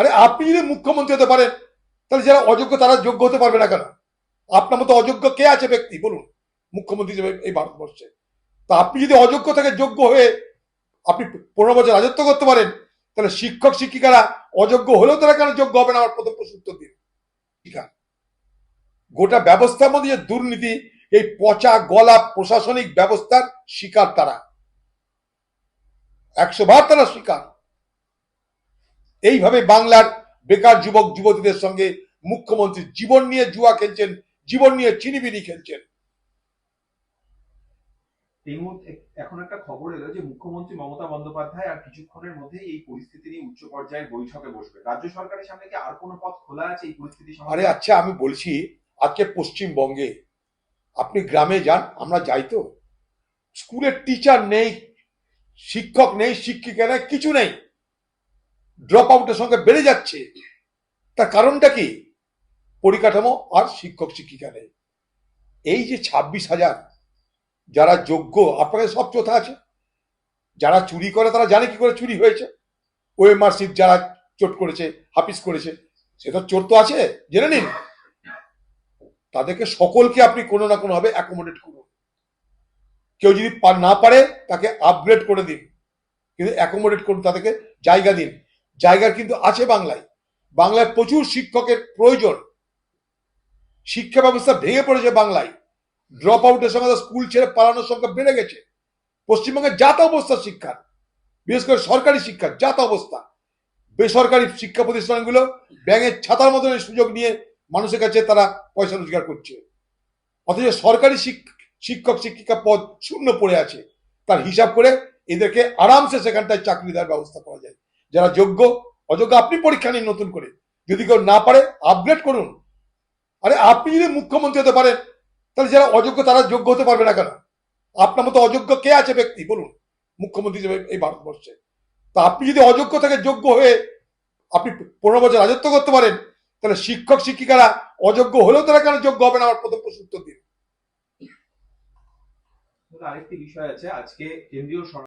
আরে আপনি যদি মুখ্যমন্ত্রী হতে পারেন, তাহলে যারা অযোগ্য তারা যোগ্য হতে পারবে না কেন? আপনার মতো অযোগ্য কে আছে ব্যক্তি? বলুন, মুখ্যমন্ত্রী হিসেবে এই ভারতবর্ষে। তা আপনি যদি অযোগ্য থেকে যোগ্য হয়ে আপনি পনেরো বছর রাজত্ব করতে পারেন, তাহলে শিক্ষক, শিক্ষিকারা অযোগ্য হলেও তারা কেন যোগ্য হবে না? আমার প্রথম প্রশ্ন উত্তর দিন। গোটা ব্যবস্থার মধ্যে যে দুর্নীতি, এই পচা গলা প্রশাসনিক ব্যবস্থার শিকার তারা। একশো বার তারা শিকার। এইভাবে বাংলার বেকার যুবক যুবতীদের সঙ্গে মুখ্যমন্ত্রী জীবন নিয়ে জুয়া খেলছেন জীবন নিয়ে চিনিবিনি খেলছেন। এখন একটা খবর এলো যে মুখ্যমন্ত্রী মমতা বন্দ্যোপাধ্যায় আর কিছুক্ষণের মধ্যেই এই পরিস্থিতি নিয়ে উচ্চ পর্যায়ের বৈঠকে বসবে। রাজ্য সরকারের সামনে কি আর কোনো পথ খোলা আছে এই পরিস্থিতি আরে? আচ্ছা আমি বলছি আজকে পশ্চিমবঙ্গে আপনি গ্রামে যান আমরা যাই তো। স্কুলের টিচার নেই শিক্ষক নেই শিক্ষিকা নেই কিছু নেই। ড্রপ আউটের সঙ্গে বেড়ে যাচ্ছে, তার কারণটা কি? পরিকাঠামো আর শিক্ষক শিক্ষিকা নেই। এই যে ছাব্বিশ হাজার যারা যোগ্য, আপনাদের সব চোথা আছে। যারা চুরি করে, তারা জানে কি করে চুরি হয়েছে। ওএমআর সিট যারা চোট করেছে, হাফিস করেছে, সে তো চোর তো আছে, জেনে নিন। তাদেরকে সকলকে আপনি কোনো না কোনো ভাবে অ্যাকোমোডেট করুন। কেউ যদি না পারে, তাকে আপগ্রেড করে দিন। কিন্তু অ্যাকোমোডেট করুন, তাদেরকে জায়গা দিন। জায়গা কিন্তু আছে বাংলায়। বাংলায় প্রচুর শিক্ষকের প্রয়োজন। শিক্ষা ব্যবস্থা ভেঙে পড়েছে বাংলায়। ড্রপ আউটের সঙ্গে স্কুল ছেড়ে পালানোর সংখ্যা বেড়ে গেছে। পশ্চিমবঙ্গের জাত অবস্থা শিক্ষার, বিশেষ করে সরকারি শিক্ষার জাত অবস্থা। বেসরকারি শিক্ষা প্রতিষ্ঠানগুলো ব্যাঙের ছাতার মতন সুযোগ নিয়ে মানুষের কাছে তারা পয়সা রোজগার করছে। অথচ সরকারি শিক- শিক্ষক, শিক্ষিকা পদ শূন্য পড়ে আছে। তার হিসাব করে এদেরকে আরামসে সেখানটায় চাকরি দেওয়ার ব্যবস্থা করা যায়। যারা যোগ্য, অযোগ্য, আপনি পরীক্ষা নিন নতুন করে। যদি কেউ না পারে আপগ্রেড করুন। আরে, আপনি যদি মুখ্যমন্ত্রী হতে পারেন, তাহলে যারা অযোগ্য, তারা যোগ্য হতে পারবে না কেন? আপনার মতো অযোগ্য কে আছে ব্যক্তি? বলুন, মুখ্যমন্ত্রী হিসেবে এই ভারতবর্ষে। তা আপনি যদি অযোগ্য থেকে যোগ্য হয়ে আপনি পনেরো বছর রাজত্ব করতে পারেন, তাহলে শিক্ষক, শিক্ষিকারা অযোগ্য হলেও তারা কেন যোগ্য হবে না? আমার প্রথম প্রশ্ন উত্তর দিন। আরেকটি বিষয় আছে। আজকে কেন্দ্রীয়